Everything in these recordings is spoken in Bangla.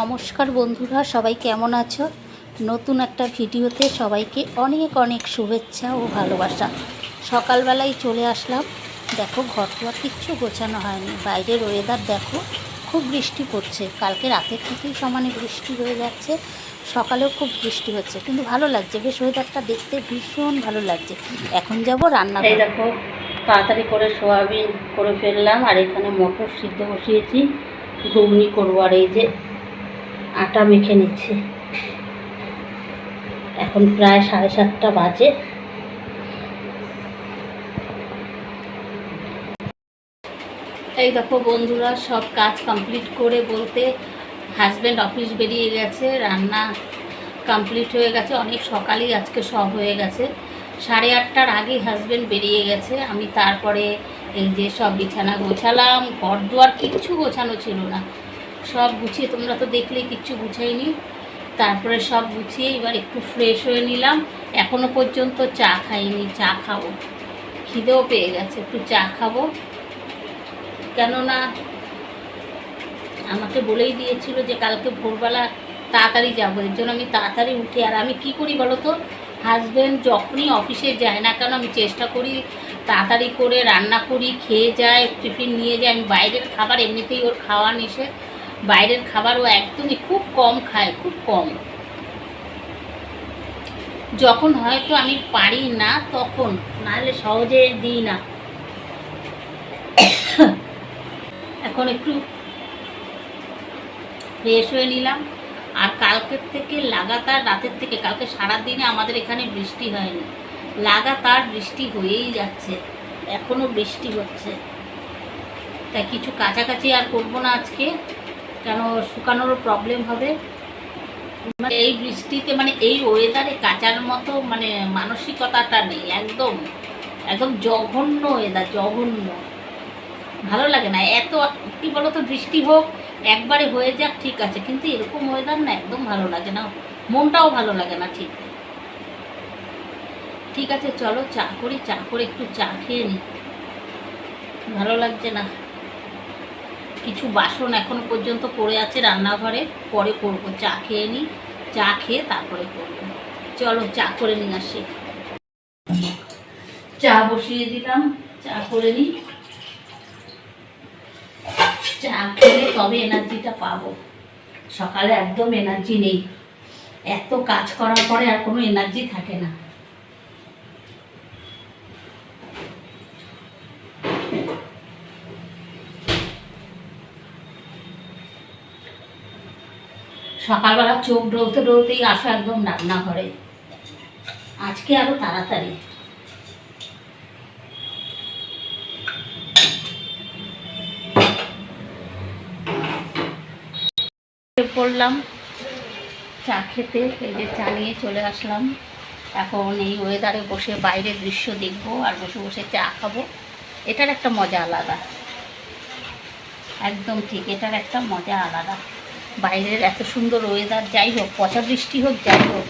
নমস্কার বন্ধুরা, সবাই কেমন আছো? নতুন একটা ভিডিওতে সবাইকে অনেক অনেক শুভেচ্ছা ও ভালোবাসা। সকালবেলায় চলে আসলাম। দেখো ঘরটোয়া কিচ্ছু গোছানো হয়নি। বাইরের ওয়েদার দেখো, খুব বৃষ্টি পড়ছে। কালকে রাতের থেকেই সমানে বৃষ্টি হয়ে যাচ্ছে। সকালেও খুব বৃষ্টি হচ্ছে, কিন্তু ভালো লাগছে। বেশ ওয়েদারটা দেখতে ভীষণ ভালো লাগছে। এখন যাব রান্না দেখো, তাড়াতাড়ি করে সোয়াবিন করে ফেললাম, আর এখানে মটর সিদ্ধ বসিয়েছি। ঘুগনি করব আর এই যে আটা মেখে নিচ্ছি। এখন প্রায় সাড়ে সাতটা বাজে। এই দেখো বন্ধুরা, সব কাজ কমপ্লিট করে বলতে হাজব্যান্ড অফিস বেরিয়ে গেছে, রান্না কমপ্লিট হয়ে গেছে, অনেক সকালেই আজকে সব হয়ে গেছে। সাড়ে আটটার আগে হাজব্যান্ড বেরিয়ে গেছে, আমি তারপরে এই যে সব বিছানা গোছালাম, ঘর দুয়ার কিচ্ছু গোছানো ছিল না। সব গুছিয়ে, তোমরা তো দেখলেই কিচ্ছু গুছাইনি তারপরে সব গুছিয়ে এবার একটু ফ্রেশ হয়ে নিলাম। এখনও পর্যন্ত চা খাইনি, চা খাব। খিদেও পেয়ে গেছে, একটু চা খাব। কেননা আমাকে বলেই দিয়েছিল যে কালকে ভোরবেলা তাড়াতাড়ি যাব, এর জন্য আমি তাড়াতাড়ি উঠি। আর আমি কি করি বলো তো? হাজব্যান্ড যখনই অফিসে যায় না কেন, আমি চেষ্টা করি তাড়াতাড়ি করে রান্না করি, খেয়ে যায় টিফিন নিয়ে যায়। আমি বাইরের খাবার এমনিতেই ওর খাওয়া নিষেধ। বাইরের খাবার ও একদমই খুব কম খায়, খুব কম। যখন হয়তো আমি পারি না, তখন। নাহলে সহজে দিই না। এখন একটু ফ্রেশ হয়ে নিলাম। আর কালকের থেকে লাগাতার রাতের থেকে, কালকে সারা দিনে আমাদের এখানে বৃষ্টি হয়নি। লাগাতার বৃষ্টি হয়েই যাচ্ছে। এখনও বৃষ্টি হচ্ছে। তাই কিছু কাছাকাছি আর করব না আজকে। কেন শুকানোরও প্রবলেম হবে? মানে এই বৃষ্টিতে মানে এই ওয়েদারে কাচার মতো মানে মানসিকতাটা নেই, একদম। একদম জঘন্য ওয়েদার জঘন্য। ভালো লাগে না, এত কি বলতো, বৃষ্টি হোক, একবারে হয়ে যাক, ঠিক আছে, কিন্তু এরকম ওয়েদার না একদম ভালো লাগে না। মনটাও ভালো লাগে না ঠিক। ঠিক আছে, চলো চা করি, চা করে একটু চা খেয়ে নিই ভালো লাগছে না। কিছু বাসন এখনও পর্যন্ত পড়ে আছে রান্নাঘরে, পরে করব, চা খেয়ে নিই চা খেয়ে তারপরে করব। চলো চা করে নিয়ে আসি। চা বসিয়ে দিলাম, চা করে নিই চা খেলে তবে এনার্জিটা পাবো। সকালে একদম এনার্জি নেই। এত কাজ করার পরে আর কোনো এনার্জি থাকে না। সকালবেলা চোখ ডলতে ডলতেই আসো একদম রান্নাঘরে। আজকে আরও তাড়াতাড়ি। পড়লাম চা খেতে, এই যে চা নিয়ে চলে আসলাম। এখন এই ওয়েদারে বসে বাইরের দৃশ্য দেখব আর বসে বসে চা খাব। এটার একটা মজা আলাদা। একদম ঠিক, এটার একটা মজা আলাদা। বাইরের এত সুন্দর ওয়েদার যাই হোক, পচা বৃষ্টি হোক, যাই হোক,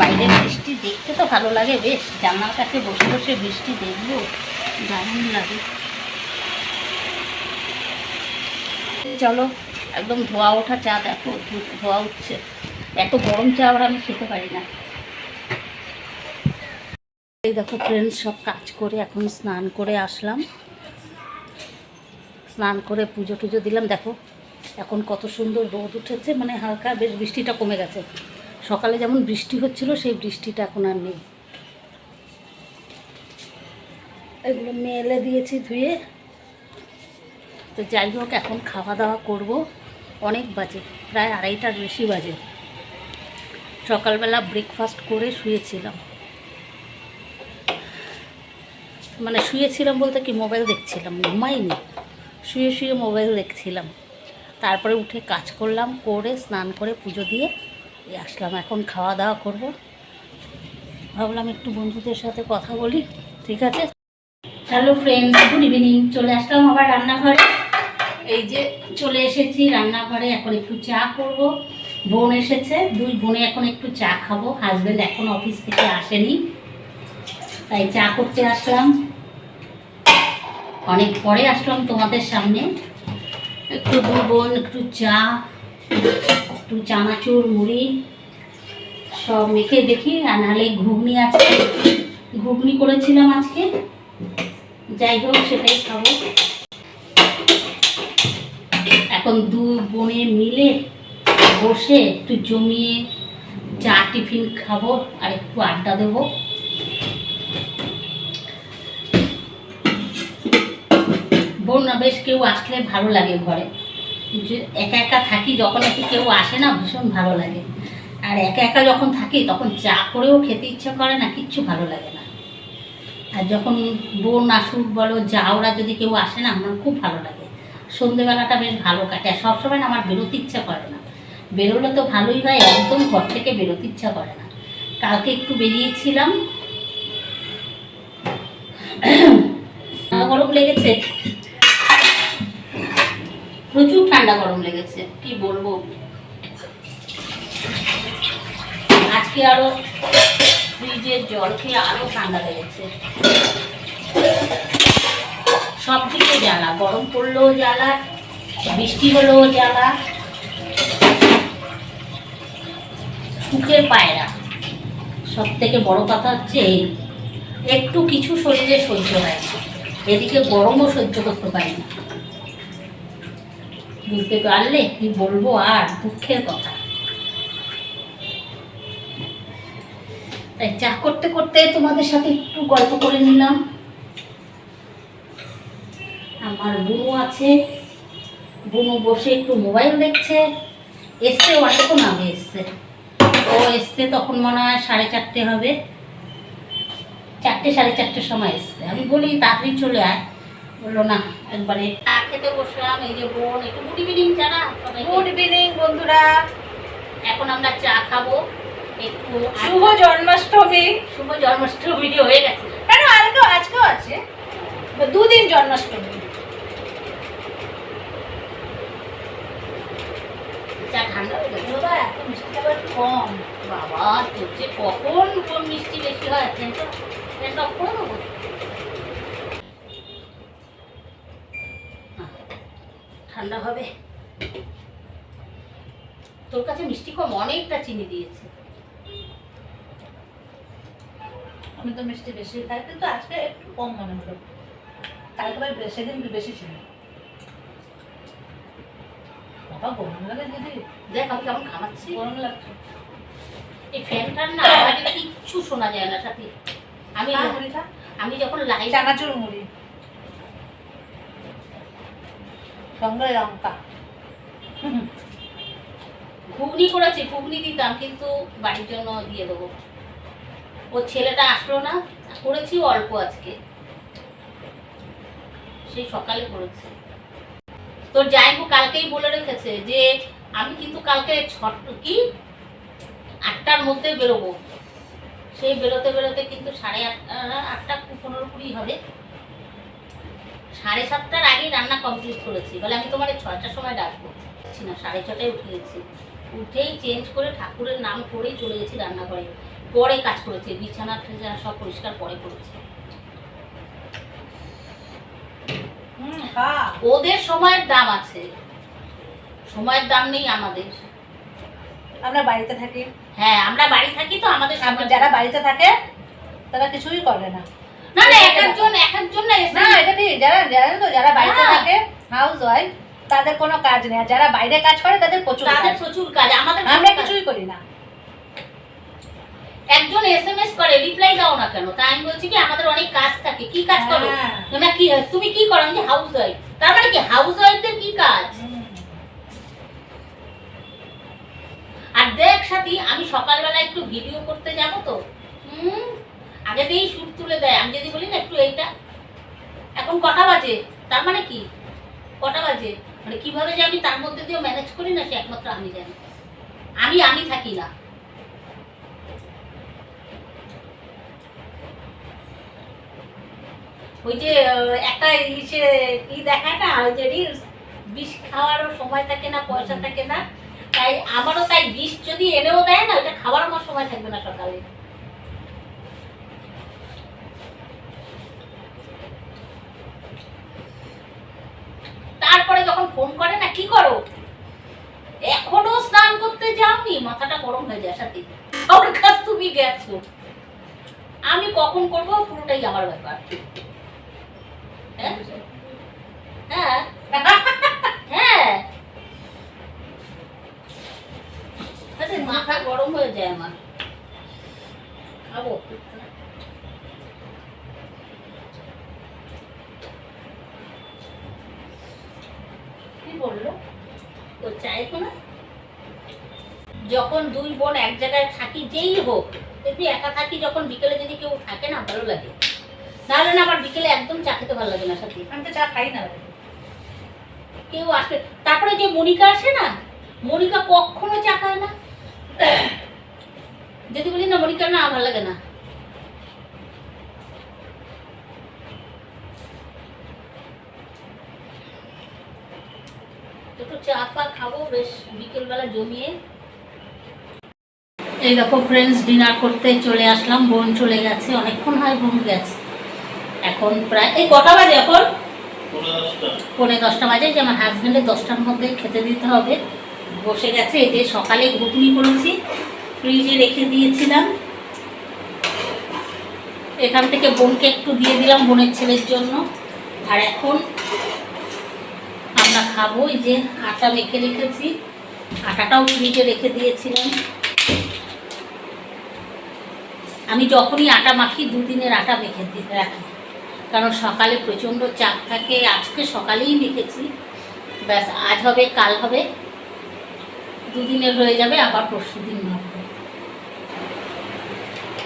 বাইরের বৃষ্টি দেখতে তো ভালো লাগে বেশ, জানলার কাছে বসে বসে বৃষ্টি দেখব, দারুণ লাগে। চলো, একদম ধোয়া ওঠা চা দেখো ধোয়া উঠছে। এত গরম চা আবার আমি খেতে পারি না। এই দেখো ফ্রেন্ডস সব কাজ করে এখন স্নান করে আসলাম। স্নান করে পুজো টুজো দিলাম, দেখো। এখন কত সুন্দর রোদ উঠেছে মানে হালকা বেশ বৃষ্টিটা কমে গেছে। সকালে যেমন বৃষ্টি হচ্ছিল, সেই বৃষ্টিটা এখন আর নেই। এগুলো মেলে দিয়েছি ধুয়ে। তো যাই হোক, এখন খাওয়া দাওয়া করব। অনেক বাজে, প্রায় আড়াইটার বেশি বাজে। সকালবেলা ব্রেকফাস্ট করে শুয়েছিলাম। মানে শুয়েছিলাম বলতে কি মোবাইল দেখছিলাম, ঘুমাইনি। শুয়ে শুয়ে মোবাইল দেখছিলাম। তারপরে উঠে কাজ করলাম, করে স্নান করে পুজো দিয়ে আসলাম। এখন খাওয়া দাওয়া করব। ভাবলাম একটু বন্ধুদের সাথে কথা বলি, ঠিক আছে? হ্যালো ফ্রেন্ডস গুড ইভিনিং চলে আসলাম আবার রান্নাঘরে। এই যে চলে এসেছি রান্নাঘরে, এখন একটু চা করব। বোন এসেছে, দুই বোনে এখন একটু চা খাব। হাজব্যান্ড এখন অফিস থেকে আসেনি, তাই চা করতে আসলাম। অনেক পরে আসলাম তোমাদের সামনে। একটু দুই বোন একটু চা, একটু চানাচুর, মুড়ি, সব মেখে দেখি। আর নাহলে ঘুগনি আছে। ঘুগনি করেছিলাম আজকে। যাই হোক, সেটাই খাব। এখন দু বোনে মিলে বসে একটু জমিয়ে চা টিফিন খাব আর একটু আড্ডা দেবো। বোন বেশ কেউ আসলে ভালো লাগে ঘরে। যে একা একা থাকি যখন একটু কেউ আসে না, ভীষণ ভালো লাগে। আর একা একা যখন থাকি, তখন চা করেও খেতে ইচ্ছে করে না, কিচ্ছু ভালো লাগে না। আর যখন বোন আসুক বলো যাওরা যদি কেউ আসে না, আমার খুব ভালো লাগে। সন্ধেবেলাটা বেশ ভালো কাটে। আর সবসময় আমার বেরোতে ইচ্ছা করে না। বেরোলে তো ভালোই হয়, একদম ঘর থেকে বেরোতে ইচ্ছা করে না। কালকে একটু বেরিয়েছিলাম। গরম লেগেছে প্রচুর ঠান্ডা গরম লেগেছে। কি বলব? আজকে আরও ফ্রিজের জল খেয়ে আরও ঠান্ডা লেগেছে। সব দিকে জ্বালা। গরম পড়লেও জ্বালা, বৃষ্টি হলেও জ্বালা। সুখের পায়রা। সব থেকে বড় কথা হচ্ছে এই একটু কিছু শরীরে সহ্য হয় এদিকে গরমও সহ্য করতে পারি না। বুঝতে পারলে কি বলব আর দুঃখের কথা। তাই চা করতে করতে তোমাদের সাথে একটু গল্প করে নিলাম। আমার বুনু আছে। বুনু বসে একটু মোবাইল দেখছে। এসছে অনেকক্ষণ আগে এসছে। ও এসছে তখন মনে হয় সাড়ে চারটে হবে। চারটে, সাড়ে চারটের সময় এসছে। আমি বলি, তাড়াতাড়ি চলে আয়। বলল না। একবারে চা খেতে বসলাম এই যে বোন একটু গুড ইভিনিং জানা গুড ইভিনিং বন্ধুরা। এখন আমরা চা খাব। একটু শুভ জন্মাষ্টমী। শুভ জন্মাষ্টমী হয়ে গেছে। কেন আজকেও আজকেও আছে? দুদিন জন্মাষ্টমী। চা ঠান্ডা হয়ে গেছে। বাবা এত মিষ্টি আবার কম। বাবা তোর যে কখন কোন মিষ্টি বেশি হয় ফ্যানটা করে দেবো ঠান্ডা হবে। তোর কাছে মিষ্টি কম অনেকটা চিনি দিয়েছে। আমি তো মিষ্টি বেশি খাই কিন্তু আজকে একটু কম মনে হলো। কালকে ভাই সেদিন বেশি ছিল। বাবা গরম লাগে দিদি। দেখ আমি কেমন খামাচ্ছি গরম লাগছে। এই ফ্যানটার না আওয়াজে কিচ্ছু শোনা যায় না সাথে। আমি খা আমি যখন লাইট চানাচুর মুড়ি। সঙ্গে লঙ্কা ঘুগনি করেছি, ঘুগনি দিতাম, কিন্তু বাড়ির জন্য দিয়ে দেবো। ওর ছেলেটা আসলো না, করেছি অল্প আজকে। সেই সকালে করেছে। তোর জাইবু কালকেই বলে রেখেছে যে, আমি কিন্তু কালকে ছট, কি? আটটার মধ্যে বেরোবো। সেই বেরোতে বেরোতে কিন্তু সাড়ে আটটা আটটা পনেরো কুড়ি হবে। সাড়ে সাতটার আগেই রান্না কমপ্লিট করেছি। বলে আমি তোমার ছয়টার সময় ডাকবো। না সাড়ে ছটায় উঠে গেছি। উঠেই চেঞ্জ করে ঠাকুরের নাম করেই চলে গেছি রান্নাঘরে। পরে কাজ করেছে বিছানা টিছানা সব পরিষ্কার পরে করেছে। ওদের সময়ের দাম আছে। সময়ের দাম নেই আমাদের। আমরা বাড়িতে থাকি। হ্যাঁ আমরা বাড়ি থাকি তো আমাদের যারা বাড়িতে থাকে তারা কিছুই করে না। না না একজন একজন না না এটা ঠিক যারা জানেন তো যারা বাড়িতে হ্যাঁ। থাকে হাউস ওয়াইফ তাদের কোনো কাজ নেই। আর যারা বাইরে কাজ করে তাদের প্রচুর তাদের প্রচুর কাজ আমাদের আমরা কিছুই করি না। একজন এসএমএস করে রিপ্লাই দাও না কেন? তাই আমি বলছি কি আমাদের অনেক কাজ থাকে। কি কাজ করো? হ্যাঁ। না কি তুমি কি করো? আমি হাউস ওয়াইফ তার মানে কি হাউস ওয়াইফদের কি কাজ? আর দেখ সাথী আমি সকালবেলা একটু ভিডিও করতে যাব তো। হুম? আগেতেই শুট তুলে দেয়। আমি যদি বলি না, একটু এইটা। এখন কটা বাজে? তার মানে কি? কটা বাজে? মানে কীভাবে যে আমি তার মধ্যে দিয়েও ম্যানেজ করি না, সে একমাত্র আমি জানি। আমি আমি থাকি না। ওই যে একটা ইসে কি দেখায় না, ওই যে রিলস বিষ খাওয়ারও সময় থাকে না, পয়সা থাকে না। তাই আমারও তাই বিষ যদি এনেও দেয় না, ওইটা খাওয়ার আমার সময় থাকবে না সকালে তারপরে যখন ফোন করে না, কি করো? এখনও স্নান করতে গরম হয়ে যায় সাথে আমার কাছ তুমি গেছো। আমি কখন করব পুরোটাই আমার ব্যাপার। হ্যাঁ? হ্যাঁ? হ্যাঁ? মাথা গরম হয়ে যায় আমার। খাব কি বলল তো চাইব না যখন দুই বোন এক জায়গায় থাকি যেই হোক দেখবি একা থাকি যখন বিকেলে যদি কেউ থাকে না ভালো লাগে। নাহলে না আমার বিকেলে একদম চা খেতে ভালো লাগে না সাথে আমি তো চা খাই না। কেউ আসে তারপরে যে মনিকা আসে না মনিকা কখনো চা খায় না। যদি বলি না মনিকা না ভালো লাগে না। একটু চা পা খাব বেশ বিকেলবেলা জমিয়ে এই দেখো ফ্রেন্ডস ডিনার করতে চলে আসলাম বোন চলে গেছে অনেকক্ষণ হয় বোন গেছে। এখন প্রায় এই কটা বাজে এখন? পৌনে দশটা। বাজে যে আমার হাজব্যান্ডের দশটার মধ্যে খেতে দিতে হবে। বসে গেছে এই যে সকালে ঘুগনি করেছি ফ্রিজে রেখে দিয়েছিলাম। এখান থেকে বোনকে একটু দিয়ে দিলাম বোনের ছেলের জন্য। আর এখন আমরা খাব এই যে আটা মেখে রেখেছি। আটাটাও ফ্রিজে রেখে দিয়েছিলাম। আমি যখনই আটা মাখি, দুদিনের আটা মেখে রাখি। কারণ সকালে প্রচণ্ড চাপ থাকে, আজকে সকালেই মেখেছি। ব্যাস, আজ হবে, কাল হবে। দুদিনের হয়ে যাবে, আবার পরশু দিন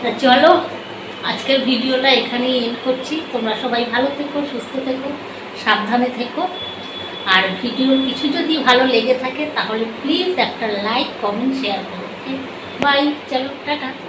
তা চলো, আজকের ভিডিওটা এখানেই এন্ড করছি। তোমরা সবাই ভালো থেকো, সুস্থ থেকো, সাবধানে থেকো। আর ভিডিওর কিছু যদি ভালো লেগে থাকে, তাহলে প্লিজ একটা লাইক কমেন্ট শেয়ার করো বাই চলো, টাটা।